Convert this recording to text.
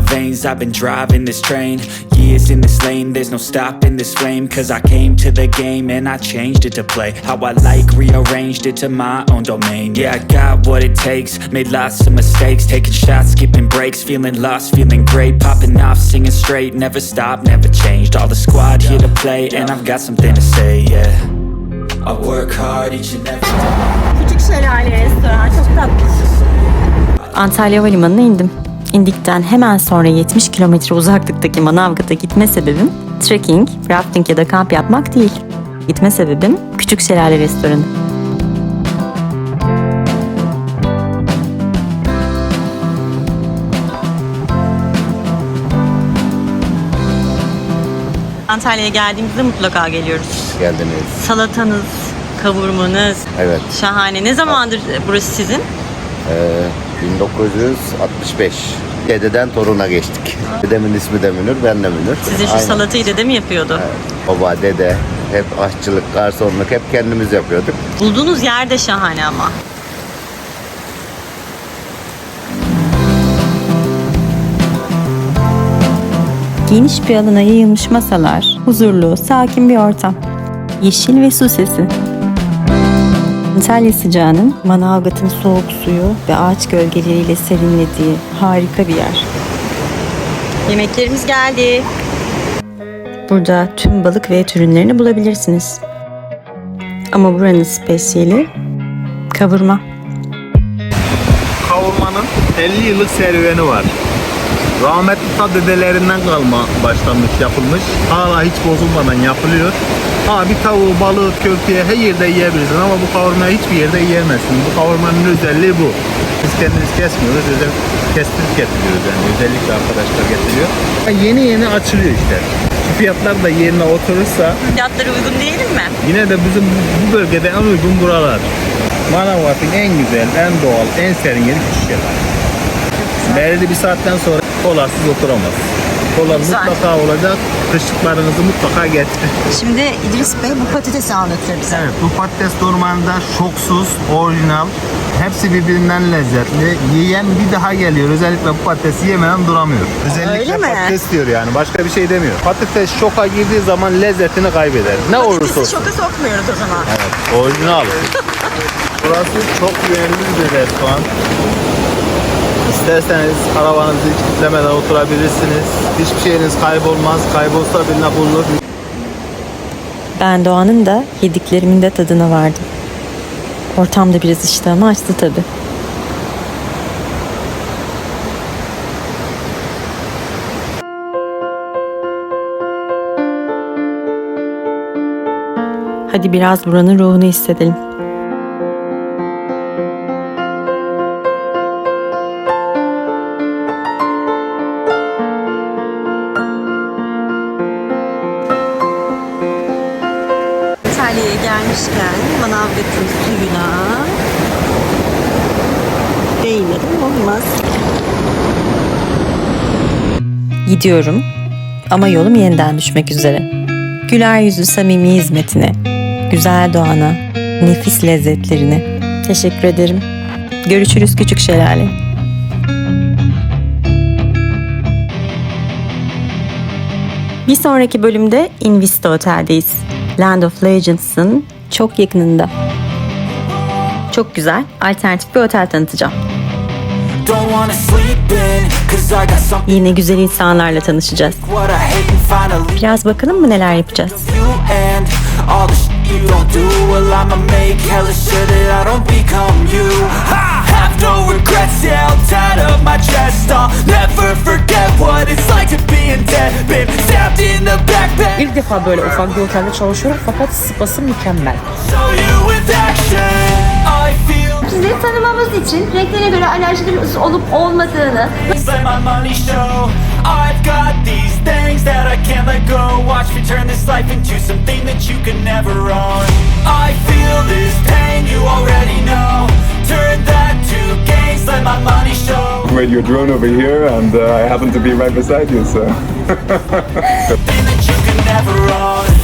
lanes I've been driving this train. Years in this lane There's no stopping this flame. Cause I came to the game And I changed it to play. How I like Rearranged it to my own domain Yeah, I got what it takes. Made lots of mistakes. Taking shots, skipping breaks. Feeling lost, feeling great. Popping off, singing straight. Never stopped, never changed. All the squad here to play And I've got something to say, yeah. I work hard each and every day. Küçük Şelale Restoran çok tatlı. Antalya Havalimanı'na indim. İndikten hemen sonra 70 kilometre uzaklıktaki Manavgat'a gitme sebebim trekking, rafting ya da kamp yapmak değil. Gitme sebebim Küçük Şelale Restoranı. Antalya'ya geldiğimizde mutlaka geliyoruz. geldiniz. Salatanız, kavurmanız Evet. şahane. Ne zamandır burası sizin? Ee, 1965. Dededen toruna geçtik. Dedemin ismi de Münir, ben de Münir. Sizin şu Aynen. salatayı dede mi yapıyordu? Baba, dede, hep aşçılık, garsonluk hep kendimiz yapıyorduk. Bulduğunuz yer de şahane ama. Geniş bir alana yayılmış masalar, huzurlu, sakin bir ortam. Yeşil ve su sesi. Antalya sıcağının Manavgat'ın soğuk suyu ve ağaç gölgeleriyle serinlediği harika bir yer. Yemeklerimiz geldi. Burada tüm balık ve et ürünlerini bulabilirsiniz. Ama buranın spesiyeli kavurma. kavurmanın 50 yıllık serüveni var. Rahmetli ta dedelerinden kalma başlanmış, yapılmış. Hala hiç bozulmadan yapılıyor. Ha bir tavuğu, balığı, köfteye her yerde yiyebilirsin ama bu kavurmayı hiçbir yerde yiyemezsin. Bu kavurmanın özelliği bu. Biz kendimiz kesmiyoruz, özel kestirip getiriyoruz yani. Özellikle arkadaşlar getiriyor. Yeni yeni açılıyor işte. Fiyatlar da yerine oturursa Fiyatları uygun değilim mi? Yine de bizim bu bölgede en uygun buralar. Manavgat'ın en güzel, en doğal, en serin yeri Küçükşehir. Belirli bir saatten sonra kolasız oturamaz. Kola Güzel. mutlaka olacak. Kışlıklarınızı mutlaka getirin. Şimdi İdris Bey bu patatesi anlatıyor bize. Evet, bu patates normalde şoksuz, orijinal. Hepsi birbirinden lezzetli. Yiyen bir daha geliyor. Özellikle bu patatesi yemeden duramıyor. Özellikle Öyle mi? patates diyor yani. Başka bir şey demiyor. Patates şoka girdiği zaman lezzetini kaybeder. Ne olursa olsun. Şoka sokmuyoruz o zaman. Evet, orijinal. Burası çok güvenli bir restoran. İsterseniz karavanınızı hiç kitlemeden oturabilirsiniz. Hiçbir şeyiniz kaybolmaz. Kaybolsa bile bulunur. Ben Doğan'ın da yediklerimin de tadına vardım. Ortamda biraz iştahımı açtı tabii. Hadi biraz buranın ruhunu hissedelim. Gelmişken Manavgat'ın suyuna değmedim olmaz. Gidiyorum ama yolum yeniden düşmek üzere. Güler yüzü samimi hizmetine, güzel doğana, nefis lezzetlerine teşekkür ederim. Görüşürüz küçük şelale. Bir sonraki bölümde Invista Otel'deyiz. Land of Legends'ın çok yakınında. Çok güzel, alternatif bir otel tanıtacağım. Yine güzel insanlarla tanışacağız. Biraz bakalım mı neler yapacağız. have no regrets, yeah I'll tie up my chest I'll never forget what it's like to be in debt Been stabbed in the back, bed İlk defa böyle ufak bir otelde çalışıyorum fakat spası mükemmel. Show you with action. I feel Sizleri tanımamız için renklere göre alerjileriniz olup olmadığını, let my money show. I've got these things that I can't let go. Watch me turn this life into something that you could never own. I feel this pain, you already know. Turn that to gains, let my your drone over here, and uh, I happen to be right beside you, so.